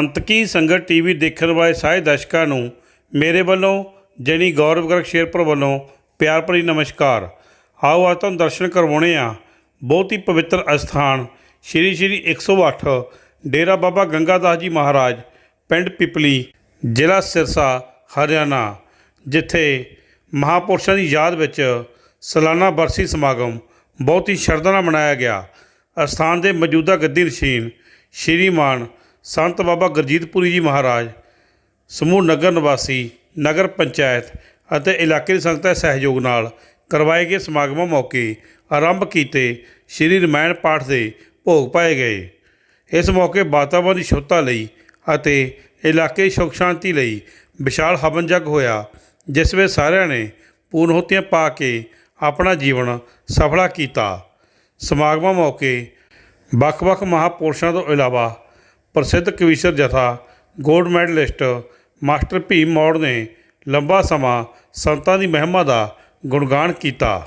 ਸੰਤ ਕੀ ਸੰਗਤ ਟੀਵੀ ਦੇਖਣ ਵਾਲੇ ਸਾਰੇ ਦਰਸ਼ਕਾਂ ਨੂੰ ਮੇਰੇ ਵੱਲੋਂ ਜੈਨੀ ਗੌਰਵ ਗਰਗ ਸ਼ੇਰਪੁਰ ਵੱਲੋਂ ਪਿਆਰ ਭਰੀ ਨਮਸਕਾਰ। ਆਓ ਅੱਜ ਤੁਹਾਨੂੰ ਦਰਸ਼ਨ ਕਰਵਾਉਣੇ ਆ। ਬਹੁਤ ਹੀ ਪਵਿੱਤਰ ਅਸਥਾਨ, ਸ਼੍ਰੀ ਸ਼੍ਰੀ 108 ਡੇਰਾ ਬਾਬਾ ਗੰਗਾਦਾਸ ਜੀ ਮਹਾਰਾਜ, ਪਿੰਡ ਪਿਪਲੀ, ਜ਼ਿਲ੍ਹਾ ਸਿਰਸਾ, ਹਰਿਆਣਾ, ਜਿੱਥੇ ਮਹਾਪੁਰਸ਼ਾਂ ਦੀ ਯਾਦ ਵਿੱਚ ਸਾਲਾਨਾ ਬਰਸੀ ਸਮਾਗਮ ਬਹੁਤ ਹੀ ਸ਼ਰਧਾ ਨਾਲ ਮਨਾਇਆ ਗਿਆ। ਅਸਥਾਨ ਦੇ ਮੌਜੂਦਾ ਗੱਦੀ ਨਸ਼ੀਨ, ਸ਼੍ਰੀਮਾਨ ਸੰਤ ਬਾਬਾ ਗੁਰਜੀਤਪੁਰੀ ਜੀ ਮਹਾਰਾਜ, ਸਮੂਹ ਨਗਰ ਨਿਵਾਸੀ, ਨਗਰ ਪੰਚਾਇਤ ਅਤੇ ਇਲਾਕੇ ਦੀ ਸੰਗਤਾਂ ਦੇ ਸਹਿਯੋਗ ਨਾਲ ਕਰਵਾਏ ਗਏ ਸਮਾਗਮਾਂ ਮੌਕੇ ਆਰੰਭ ਕੀਤੇ ਸ਼੍ਰੀ ਰਮਾਇਣ ਪਾਠ ਦੇ ਭੋਗ ਪਾਏ ਗਏ। ਇਸ ਮੌਕੇ ਵਾਤਾਵਰਣ ਦੀ ਸ਼ੁੱਧਤਾ ਲਈ ਅਤੇ ਇਲਾਕੇ ਦੀ ਸੁਖ ਸ਼ਾਂਤੀ ਲਈ ਵਿਸ਼ਾਲ ਹਵਨ ਜਗ ਹੋਇਆ, ਜਿਸ ਵਿੱਚ ਸਾਰਿਆਂ ਨੇ ਪੂਰਨਹੁਤੀਆਂ ਪਾ ਕੇ ਆਪਣਾ ਜੀਵਨ ਸਫਲਾ ਕੀਤਾ। ਸਮਾਗਮਾਂ ਮੌਕੇ ਵੱਖ-ਵੱਖ ਮਹਾਪੁਰਸ਼ਾਂ ਤੋਂ ਇਲਾਵਾ ਪ੍ਰਸਿੱਧ ਕਵੀਸ਼ਰ ਜਥਾ gold medalist master Bhim Maur ਨੇ ਲੰਬਾ ਸਮਾਂ ਸੰਤਾਂ ਦੀ ਮਹਿਮਾ ਦਾ ਗੁਣਗਾਨ ਕੀਤਾ।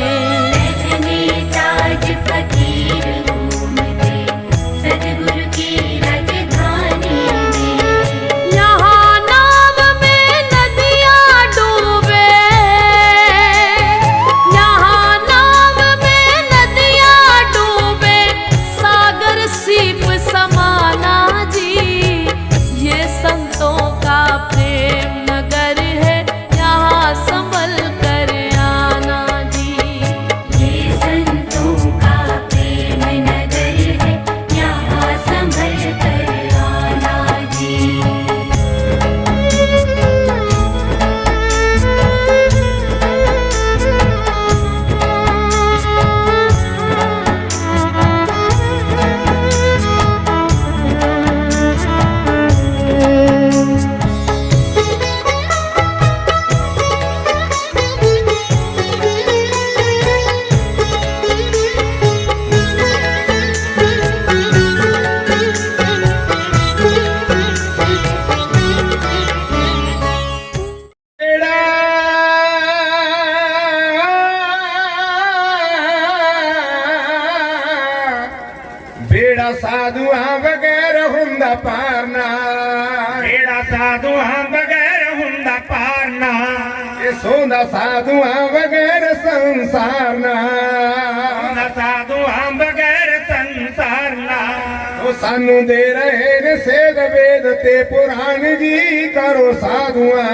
ਸਾਨੂੰ ਦੇ ਰਹੇ ਨੇ ਸੇਧ ਵੇਦ ਤੇ ਪੁਰਾਣ ਜੀ ਕਰੋ ਸਾਧੂਆਂ।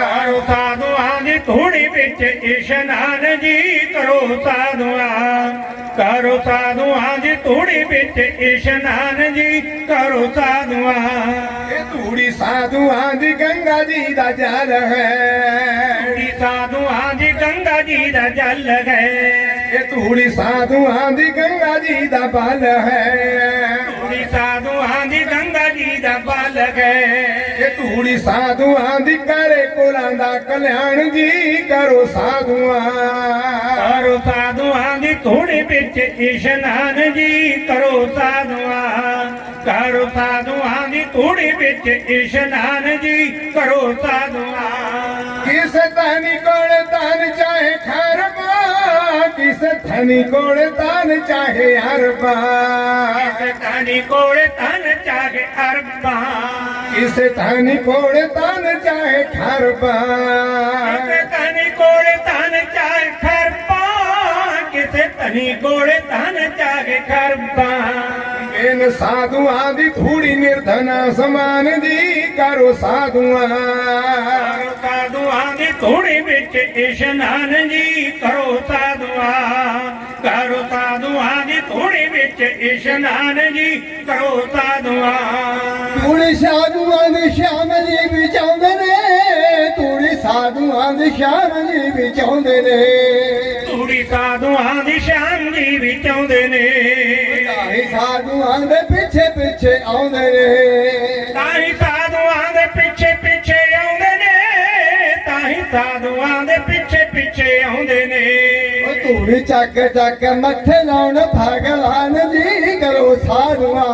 ਕਰੋ ਸਾਧੂਆਂ ਦੀ ਧੂੜੀ ਵਿੱਚ ਇਸ਼ਨਾਨ ਜੀ ਕਰੋ ਸਾਧੂਆਂ। ਕਰੋ ਸਾਧੂਆਂ ਦੀ ਧੂੜੀ ਵਿੱਚ ਇਸ਼ਨਾਨ ਜੀ ਕਰੋ ਸਾਧੂਆਂ। ਇਹ ਧੂੜੀ ਸਾਧੂਆਂ ਦੀ ਗੰਗਾ ਜੀ ਦਾ ਜਲ ਹੈ। ਧੂੜੀ ਸਾਧੂਆਂ ਦੀ ਗੰਗਾ ਜੀ ਦਾ ਜਲ ਹੈ। ਇਹ ਧੂੜੀ ਸਾਧੂਆਂ ਦੀ ਗੰਗਾ ਜੀ ਦਾ ਬਲ ਹੈ। ਧੂੜੀ ਸਾਧੂਆਂ ਦੀ ਗੰਗਾ ਜੀ ਦਾ ਬਲ ਹੈ। ਇਹ ਧੂੜੀ ਸਾਧੂਆਂ ਦੀ ਕਰੇ ਕੁਲਾਂ ਦਾ ਕਲਿਆਣ ਜੀ ਕਰੋ ਸਾਧੂਆਂ। ਕਰੋ ਸਾਧੂਆਂ ਦੀ ਧੂੜੀ ਵਿੱਚ ਇਸ਼ਨਾਨ ਜੀ ਕਰੋ ਸਾਧੂਆਂ। ਕਰੋ ਸਾਧੂਆਂ ਦੀ ਧੂੜੀ ਵਿੱਚ ਇਸ਼ਨਾਨ ਜੀ ਕਰੋ ਸਾਧੂਆਂ। ਕਿਸ ਧਨੀ ਕੋਲ ਤਨ ਚਾਹੇ ਖਰਬਾ ਕਿਸ ਧਨੀ ਕੋਲ ਤਨ ਚਾਹੇ ਚਾਹੇ ਅਰਬਾਂ ਕਿਸ ਧਨੀ ਕੋਲ ਤਨ ਚਾਹੇ ਖਰਬਾ ਕਿਸੇ ਤਨੀ ਕੋਲ ਤਨ ਚਾਹੇ ਖਰਬਾਂ ਕਿਸੇ ਤਨੀ ਕੋਲ ਤਨ ਚਾਹੇ ਖਰਬਾਂ ਇਨ ਸਾਧੂਆਂ ਦੀ ਧੂੜੀ ਨਿਰਧਨਾ ਸਮਾਨ ਜੀ ਕਰੋ ਸਾਧੂਆਂ। ਕਰੋ ਸਾਧੂਆਂ ਦੀ ਧੂੜੀ ਵਿੱਚ ਇਸ਼ਨਾਨ ਜੀ, ਕਰੋ ਸਾਧੂਆਂ। ਕਰੋ ਸਾਧੂਆਂ ਦੀ ਧੂੜੀ ਵਿੱਚ ਇਸ਼ਨਾਨ ਜੀ ਕਰੋ ਸਾਧੂਆਂ। ਤੂੜੀ ਸਾਧੂਆਂ ਦੇ ਸ਼ਾਮ ਜੀ ਵਿਚਾਉਂਦੇ ਨੇ ਤੂੜੀ ਸਾਧੂਆਂ ਦੇ ਸ਼ਾਮ ਜੀ ਵਿਚਾਉਂਦੇ ਨੇ। ਧੂੜੀ ਸਾਧੂਆਂ ਦੀ ਸ਼ਾਨ ਜੀ ਵਿੱਚ ਆਉਂਦੇ ਨੇ। ਤਾਹੀ ਸਾਧੂਆਂ ਦੇ ਪਿੱਛੇ ਪਿੱਛੇ ਆਉਂਦੇ ਨੇ। ਤਾਂ ਹੀ ਸਾਧੂਆਂ ਦੇ ਪਿੱਛੇ ਪਿੱਛੇ ਆਉਂਦੇ ਨੇ। ਤਾਂ ਹੀ ਸਾਧੂਆਂ ਦੇ ਪਿੱਛੇ ਪਿੱਛੇ ਆਉਂਦੇ ਨੇ। ਤੂੜੀ ਚੱਕ ਚੱਕ ਮੱਥੇ ਲਾਉਣ ਭਗਵਾਨ ਜੀ ਕਰੋ ਸਾਧੂਆਂ।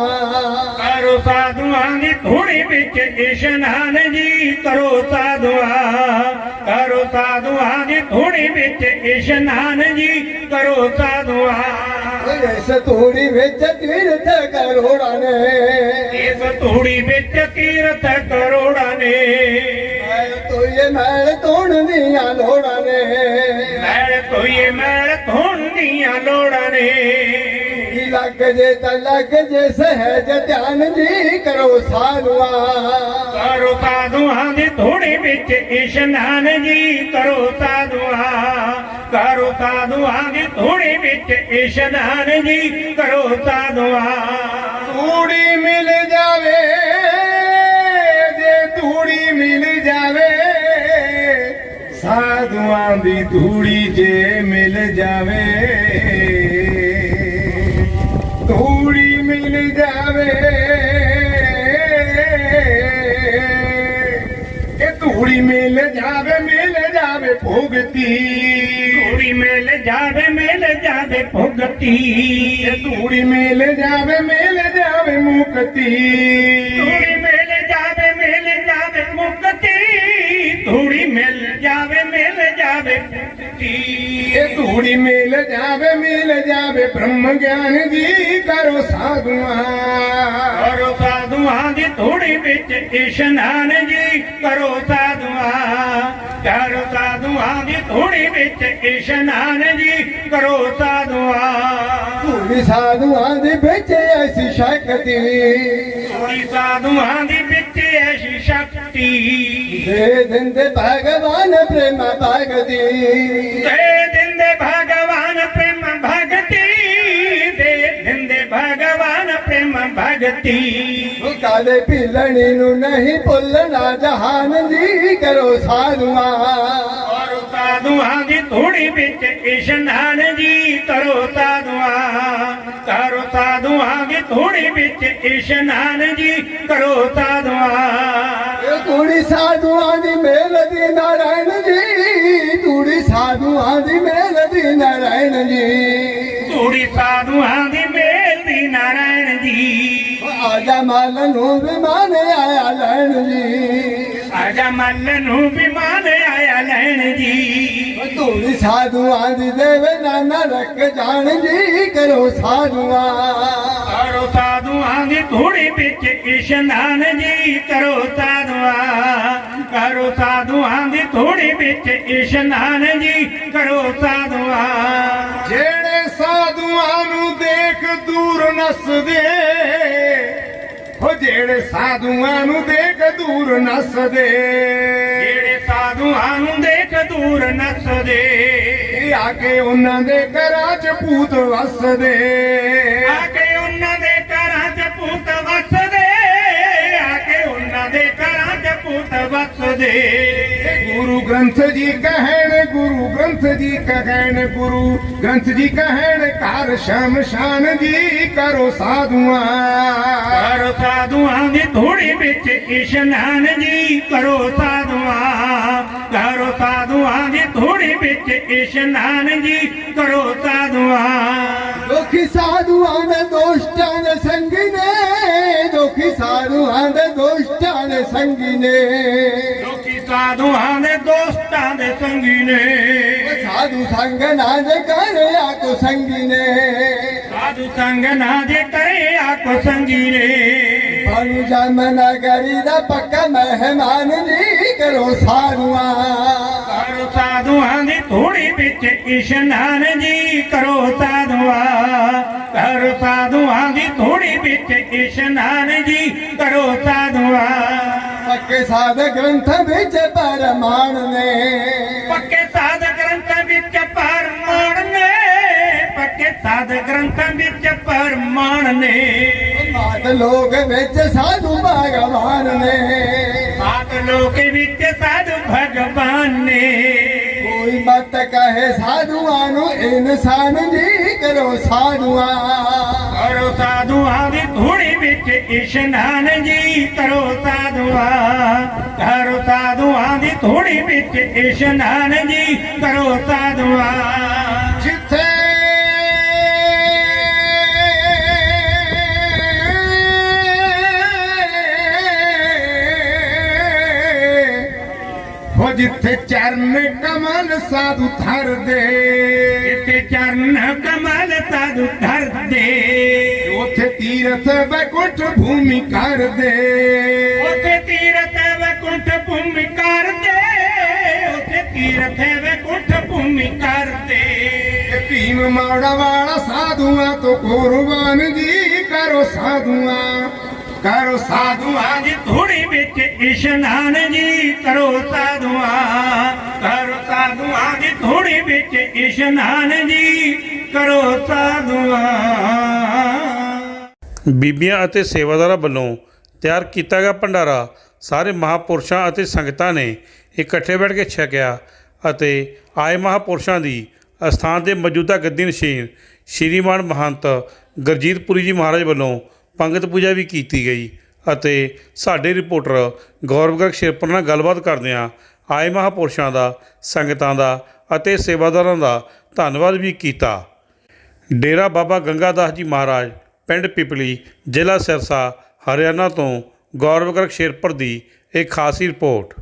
ਕਰੋ ਸਾਧੂਆਂ ਦੀ ਧੂੜੀ ਵਿੱਚ ਇਸ਼ਨਾਨ ਜੀ ਕਰੋ ਸਾਧੂਆਂ। ਕਰੋ ਸਾਧੂਆਂ ਦੀ ਧੂੜੀ ਵਿੱਚ ਇਸ਼ਨਾਨ ਜੀ ਕਰੋ ਸਾਧੂਆਂ। ਇਸ ਤੂੜੀ ਵਿੱਚ ਤੀਰਥ ਕਰੋੜਾਂ ਨੇ। ਇਸ ਧੂੜੀ ਵਿੱਚ ਕੀਰਤ ਕਰੋੜਾਂ ਨੇ। ਤੋਏ ਮੈਲ ਤੋਣ ਦੀਆਂ ਲੋੜਾਂ ਨੇ। ਮੈਲ ਤੋਏ ਮੈਲ ਧੋਣ ਦੀਆਂ ਲੋੜਾਂ ਨੇ। ਕੀ ਲੱਗ ਜੇ ਤਾਂ ਲੱਗ ਜੇ ਸਹਿਜ ਧਿਆਨ ਜੀ ਕਰੋ ਸਾਧੂਆਂ। ਕਰੋ ਸਾਧੂਆਂ ਦੀ ਧੂੜੀ ਵਿੱਚ ਇਸ਼ਨਾਨ ਜੀ ਕਰੋ ਸਾਧੂਆਂ। ਕਰੋ ਸਾਧੂਆਂ ਦੀ ਧੂੜੀ ਵਿੱਚ ਇਸ਼ਨਾਨ ਜੀ ਕਰੋ ਸਾਧੂਆਂ। ਧੂੜੀ ਮਿਲ ਜਾਵੇ ਜੇ ਧੂੜੀ ਮਿਲ ਜਾਵੇ ਸਾਧੂਆਂ ਦੀ ਧੂੜੀ ਜੇ ਮਿਲ ਜਾਵੇ ਧੂੜੀ ਮਿਲ ਜਾਵੇ। ਜਾਵੇ ਮਿਲ ਜਾਵੇ ਭੁਗਤੀ। ਧੂੜੀ ਮਿਲ ਜਾਵੇ ਮਿਲ ਜਾਵੇ ਭੁਗਤੀ। ਇਹ ਧੂੜੀ ਮਿਲ ਜਾਵੇ ਮਿਲ ਜਾਵੇ ਮੁਕਤੀ। ਧੂੜੀ ਇਹ ਧੂੜੀ ਮਿਲ ਜਾਵੇ ਮਿਲ ਜਾਵੇ ਬ੍ਰਹਮ ਗਿਆਨ ਜੀ ਕਰੋ ਸਾਧੂਆਂ। ਕਰੋ ਸਾਧੂਆਂ ਦੀ ਧੂੜੀ ਵਿੱਚ ਇਸ਼ਨਾਨ ਜੀ ਕਰੋ ਸਾਧੂਆਂ। ਕਰੋ ਸਾਧੂਆਂ ਦੀ ਧੂੜੀ ਵਿੱਚ ਇਸ਼ਨਾਨ ਜੀ ਕਰੋ ਸਾਧੂਆਂ। ਧੂੜੀ ਸਾਧੂਆਂ ਦੇ ਵਿੱਚ ਐਸੀ ਸ਼ਕਤੀ। ਧੂੜੀ ਸਾਧੂਆਂ ਦੀ ਵਿੱਚ ਐਸੀ ਸ਼ਕਤੀ ਦੇ ਦਿੰਦੇ ਭਗਵਾਨ ਪ੍ਰੇਮ ਭਗਤੀ। ਦੇ ਦਿੰਦੇ ਭਗਵਾਨ ਪ੍ਰੇਮ ਭਗਤੀ। ਦੇ ਦਿੰਦੇ ਭਗਵਾਨ ਪ੍ਰੇਮ ਭਗਤੀ। ਕਾਲੇ ਭਿਲਣੀ ਨੂੰ ਨਹੀਂ ਭੁੱਲਣਾ ਜਹਾਨ ਜੀ ਕਰੋ ਸਾਧੂਆਂ। ਕਰੋ ਸਾਧੂਆਂ ਦੀ ਧੂੜੀ ਵਿੱਚ ਇਸ਼ਨਾਨ ਜੀ ਕਰੋ ਸਾਧੂਆਂ। ਕਰੋ ਸਾਧੂਆਂ ਦੀ ਧੂੜੀ ਵਿੱਚ ਇਸ਼ਨਾਨ ਜੀ ਕਰੋ ਸਾਧੂਆਂ। ਇਹ ਧੂੜੀ ਸਾਧੂਆਂ ਦੀ ਮੇਲ ਦੀ ਨਾਰਾਇਣ ਜੀ ਧੂੜੀ ਸਾਧੂਆਂ ਦੀ ਮੇਲ ਦੀ ਨਾਰਾਇਣ ਜੀ। ਧੂੜੀ ਸਾਧੂਆਂ ਦੀ ਮੇਲ ਦੀ ਨਾਰਾਇਣ ਜੀ। ਆਜਾ ਮਲ ਨੂੰ ਵਿਮਾਨ ਆਇਆ ਲੈਣ ਜੀ। ਆਜਾ ਮੱਲ ਨੂੰ ਵਿਮਾਨ ਆਇਆ ਲੈਣ ਜੀ। ਧੂੜੀ ਸਾਧੂਆਂ ਦੀ ਦੇਵੇ ਨਾਨਾ ਰੱਖ ਜਾਣ ਜੀ ਕਰੋ ਸਾਧੂਆਂ। ਕਰੋ ਸਾਧੂਆਂ ਦੀ ਧੂੜੀ ਵਿੱਚ ਇਸ਼ਨਾਨ ਜੀ ਕਰੋ ਸਾਧੂਆਂ। ਕਰੋ ਸਾਧੂਆਂ ਦੀ ਧੂੜੀ ਵਿੱਚ ਇਸ਼ਨਾਨ ਜੀ ਕਰੋ ਸਾਧੂਆਂ। ਜਿਹੜੇ ਸਾਧੂਆਂ ਨੂੰ ਦੇਖ ਦੂਰ ਨੱਸਦੇ ਹੋ ਜਿਹੜੇ ਸਾਧੂਆਂ ਨੂੰ ਦੇਖ ਦੂਰ ਨੱਸਦੇ। ਜਿਹੜੇ ਸਾਧੂਆਂ ਨੂੰ ਦੇਖ ਦੂਰ ਨੱਸਦੇ ਇਹ ਆ ਕੇ ਉਹਨਾਂ ਦੇ ਘਰਾਂ 'ਚ ਭੂਤ ਵਸਦੇ। ਆ ਕੇ ਉਹਨਾਂ ਦੇ ਘਰਾਂ 'ਚ ਭੂਤ ਵਸਦੇ ਆ ਕੇ ਉਹਨਾਂ ਦੇ ਘਰਾਂ 'ਚ ਭੂਤ ਵਸਦੇ। ਗੁਰੂ ਗ੍ਰੰਥ ਜੀ ਕਹਿਣ ਗੁਰੂ ਗ੍ਰੰਥ ਜੀ ਕਹਿਣ ਗੁਰੂ ਗ੍ਰੰਥ ਜੀ ਕਹਿਣ ਘਰ ਸ਼ਮਸ਼ਾਨ ਜੀ ਕਰੋ ਸਾਧੂਆਂ। ਕਰੋ ਸਾਧੂਆਂ ਦੀ ਧੂੜੀ ਵਿੱਚ ਇਸ਼ਨਾਨ ਜੀ ਕਰੋ ਸਾਧੂਆਂ। ਕਰੋ ਸਾਧੂਆਂ ਦੀ ਧੂੜੀ ਵਿੱਚ ਇਸ਼ਨਾਨ ਜੀ ਕਰੋ ਸਾਧੂਆਂ ਦੁਖੀ ਸਾਧੂਆਂ ਦੇ ਦੋਸਤਾਂ ਦੇ ਸੰਗੀ ਨੇ ਦੁਖੀ ਸਾਧੂਆਂ ਦੇ ਦੋਸਤਾਂ ਦੇ ਸੰਗੀ ਨੇ। ਲੋਕੀ ਸਾਧੂਆਂ ਦੇ ਦੋਸਤਾਂ ਦੇ ਸੰਗੀ ਨੇ। ਸਾਧੂ ਸੰਗ ਨਾ ਦੇ ਕਰ ਆਕੋ ਸੰਗੀ ਨੇ ਸਾਧੂ ਸੰਗ ਨਾ ਜੇ ਕਰੇ ਆਕੋ ਸੰਗੀ ਨੇ ਬਾਨੂ ਜਮਨਾ ਕਰੀ ਦਾ ਪੱਕਾ ਮਹਿਮਾਨ ਜੀ ਕਰੋ ਸਾਧੂਆਂ। ਕਰੋ ਸਾਧੂਆਂ ਦੀ ਧੂੜੀ ਵਿੱਚ ਇਸ਼ਨਾਨ ਜੀ ਕਰੋ ਸਾਧੂਆਂ। ਕਰੋ ਸਾਧੂਆਂ ਦੀ ਧੂੜੀ ਵਿੱਚ ਇਸ਼ਨਾਨ ਜੀ ਕਰੋ ਸਾਧੂਆਂ। ਪੱਕੇ ਸਾਧ ਗ੍ਰੰਥ ਵਿੱਚ ਪਰਮਾਨ ਨੇ। ਪੱਕੇ ਪਰਮਾਨ ਨੇ ਪੱਕੇ ਸਾਧ ਗ੍ਰੰਥਾਂ ਵਿੱਚ ਪਰਮਾਨ ਨੇ। ਮਾਤ ਲੋਕ ਵਿੱਚ ਸਾਧੂ ਭਗਵਾਨ ਨੇ। ਸਾਧ ਲੋਕ ਵਿੱਚ ਸਾਧੂ ਭਗਵਾਨ ਨੇ। ਕੋਈ ਮਤ ਕਹੇ, ਸਾਧੂਆਂ ਨੂੰ ਇਨਸਾਨ ਜੀ ਕਰੋ ਸਾਧੂਆਂ। ਕਰੋ ਸਾਧੂਆਂ ਦੀ ਧੂੜੀ ਵਿੱਚ ਇਸ਼ਨਾਨ ਜੀ, ਕਰੋ ਸਾਧੂਆਂ। ਕਰੋ ਸਾਧੂਆਂ ਦੀ ਧੂੜੀ ਵਿੱਚ ਇਸ਼ਨਾਨ ਜੀ, ਕਰੋ ਸਾਧੂਆਂ। ਜਿੱਥੇ ਚਰਨ ਕਮਲ ਸਾਧੂ ਧਰਦੇ। ਜਿੱਥੇ ਚਰਨ ਕਮਲ ਸਾਧੂ ਧਰਦੇ। ਉਥੇ ਤੀਰਥ ਬੈਕੁੰਠ ਭੂਮੀ ਕਰਦੇ। ਉਥੇ ਤੀਰਥ ਵੈਕੁੰਠ ਭੂਮੀ ਕਰਦੇ। ਉਥੇ ਤੀਰਥ ਵੈਕੁੰਠ ਭੂਮੀ ਕਰਦੇ। ਭੀਮ ਮਾੜਾ ਵਾਲਾ ਸਾਧੂਆਂ ਤੋਂ ਕੁਰਬਾਨ ਜੀ ਕਰੋ ਸਾਧੂਆਂ। ਕਰੋ ਸਾਧੂਆਂ ਦੀ ਧੂੜੀ ਵਿੱਚ ਇਸ਼ਨਾਨ ਜੀ, ਕਰੋ ਸਾਧੂਆਂ ਕਰੋ ਸਾਧੂਆਂ ਦੀ ਧੂੜੀ ਵਿੱਚ ਇਸ਼ਨਾਨ ਜੀ, ਕਰੋ ਸਾਧੂਆਂ ਬੀਬੀਆਂ ਅਤੇ ਸੇਵਾਦਾਰਾਂ ਵੱਲੋਂ ਤਿਆਰ ਕੀਤਾ ਗਿਆ ਭੰਡਾਰਾ ਸਾਰੇ ਮਹਾਪੁਰਸ਼ਾਂ ਅਤੇ ਸੰਗਤਾਂ ਨੇ ਇਕੱਠੇ ਬੈਠ ਕੇ ਛਕਿਆ ਅਤੇ ਆਏ ਮਹਾਪੁਰਸ਼ਾਂ ਦੀ ਅਸਥਾਨ ਦੇ ਮੌਜੂਦਾ ਗੱਦੀ ਨਸ਼ੀਨ ਸ਼੍ਰੀਮਾਨ ਮਹੰਤ ਗੁਰਜੀਤਪੁਰੀ ਜੀ ਮਹਾਰਾਜ ਵੱਲੋਂ ਪੰਗਤ ਪੂਜਾ ਵੀ ਕੀਤੀ ਗਈ ਅਤੇ ਸਾਡੇ ਰਿਪੋਰਟਰ ਗੌਰਵ ਗਰਗ ਸ਼ੇਰਪੁਰ ਨਾਲ ਗੱਲਬਾਤ ਕਰਦਿਆਂ ਆਏ ਮਹਾਪੁਰਸ਼ਾਂ ਦਾ, ਸੰਗਤਾਂ ਦਾ ਅਤੇ ਸੇਵਾਦਾਰਾਂ ਦਾ ਧੰਨਵਾਦ ਵੀ ਕੀਤਾ। ਡੇਰਾ ਬਾਬਾ ਗੰਗਾਦਾਸ ਜੀ ਮਹਾਰਾਜ, ਪਿੰਡ ਪਿਪਲੀ, ਜ਼ਿਲ੍ਹਾ ਸਿਰਸਾ, ਹਰਿਆਣਾ ਤੋਂ ਗੌਰਵ ਗਰਗ ਸ਼ੇਰਪੁਰ ਦੀ ਇੱਕ ਖਾਸੀ ਰਿਪੋਰਟ।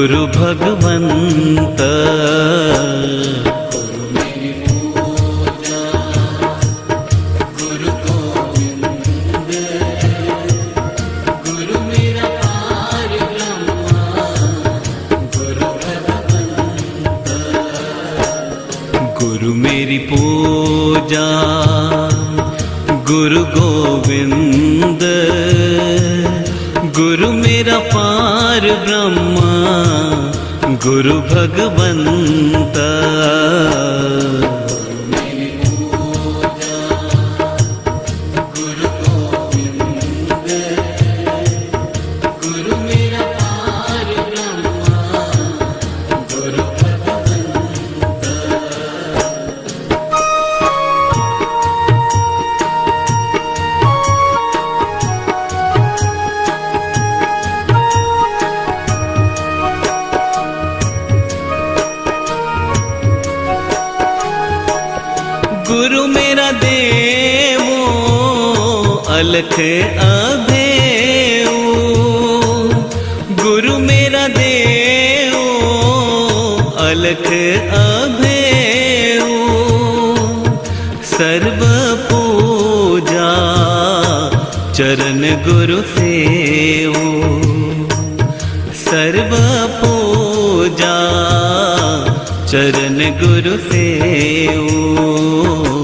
गुरु भगवंत गुरु मेरी पूजा गुरु गोविंद गुरु मेरा पार ब्रह्मा गुरु भगवंत गुरु मेरा देवो अलख अभेऊ गुरु मेरा देवो अलख अभेऊ सर्व पूजा चरण गुरु सेऊ सर्व पूजा ਚਰਨ ਗੁਰੂ ਸੇਉ।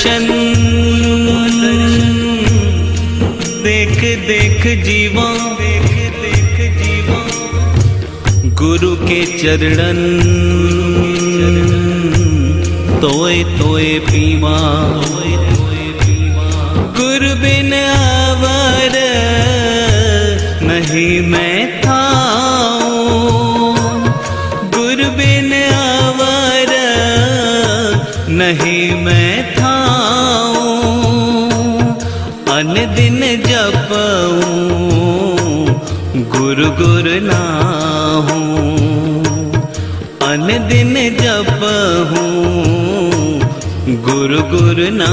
दर्शन। देख देख जीवा, देख देख जीवा। गुरु के चरणन। तोय तोय पीवा। गुरु बिन अवर नहीं मैं थाऊं। गुरु बिन अवर नहीं मैं गुरु गुरु ना हूँ अन दिन जपऊं गुरु गुरु ना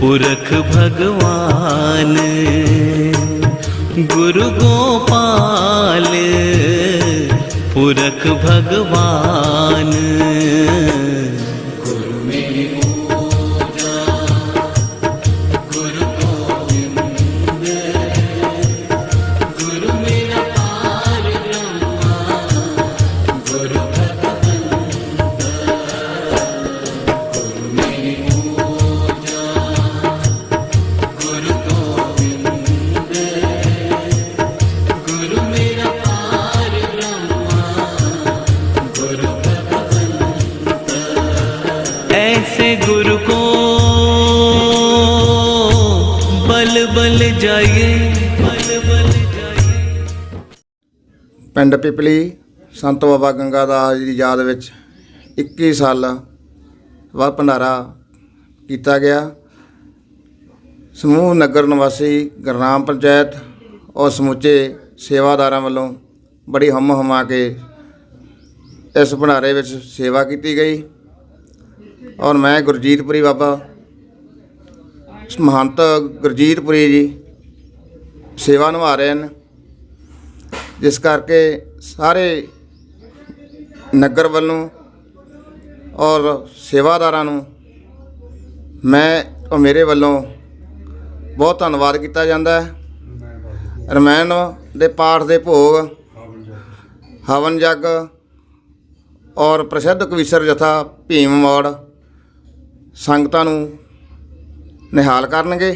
पुरख भगवान गुरु गोपाल पुरख भगवान ਪਿੰਡ ਪਿਪਲੀ, ਸੰਤ ਬਾਬਾ ਗੰਗਾ ਦਾ ਜੀ ਦੀ ਯਾਦ ਵਿੱਚ 21 ਸਾਲ ਵਾ ਭੰਡਾਰਾ ਕੀਤਾ ਗਿਆ। ਸਮੂਹ ਨਗਰ ਨਿਵਾਸੀ ਗਰਨਾਮ ਪੰਚਾਇਤ ਔਰ ਸਮੁੱਚੇ ਸੇਵਾਦਾਰਾਂ ਵੱਲੋਂ ਬੜੀ ਹਮ ਹਮਾ ਕੇ ਇਸ ਭੰਡਾਰੇ ਵਿੱਚ ਸੇਵਾ ਕੀਤੀ ਗਈ। ਔਰ ਮੈਂ ਗੁਰਜੀਤਪੁਰੀ ਬਾਬਾ, ਮਹੰਤ ਗੁਰਜੀਤਪੁਰੀ ਜੀ ਸੇਵਾ ਨਿਭਾ ਰਹੇ ਹਨ। ਜਿਸ ਕਰਕੇ ਸਾਰੇ ਨਗਰ ਵੱਲੋਂ ਔਰ ਸੇਵਾਦਾਰਾਂ ਨੂੰ ਮੈਂ ਔਰ ਮੇਰੇ ਵੱਲੋਂ ਬਹੁਤ ਧੰਨਵਾਦ ਕੀਤਾ ਜਾਂਦਾ ਹੈ। ਰਮਾਇਣ ਦੇ ਪਾਠ ਦੇ ਭੋਗ, ਹਵਨ ਜਗ ਔਰ ਪ੍ਰਸਿੱਧ ਕਵੀਸ਼ਰ ਜਥਾ ਭੀਮ ਮੋੜ ਸੰਗਤਾਂ ਨੂੰ ਨਿਹਾਲ ਕਰਨਗੇ।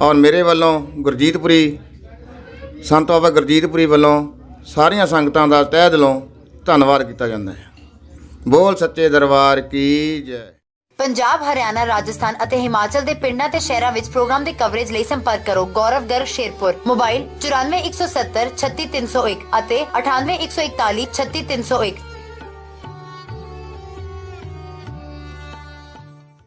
ਔਰ ਮੇਰੇ ਵੱਲੋਂ ਗੁਰਜੀਤਪੁਰੀ ਸੰਤ ਬਾਬਾ ਗੁਰਜੀਤਪੁਰੀ ਵੱਲੋਂ ਸਾਰੀਆਂ ਸੰਗਤਾਂ ਦਾ ਤਹਿ ਦਿਲੋਂ ਧੰਨਵਾਦ ਕੀਤਾ ਜਾਂਦਾ ਹੈ। ਬੋਲ ਸੱਚੇ ਦਰਬਾਰ ਕੀ ਜੈ। ਪੰਜਾਬ, ਹਰਿਆਣਾ, ਰਾਜਸਥਾਨ ਅਤੇ ਹਿਮਾਚਲ ਦੇ ਪਿੰਡਾਂ ਤੇ ਸ਼ਹਿਰਾਂ ਵਿੱਚ ਪ੍ਰੋਗਰਾਮ ਦੇ ਕਵਰੇਜ ਲਈ ਸੰਪਰਕ ਕਰੋ। ਗੌਰਵ ਗਰਗ ਸ਼ੇਰਪੁਰ। ਮੋਬਾਈਲ 9417 36301 ਅਤੇ 9814 36301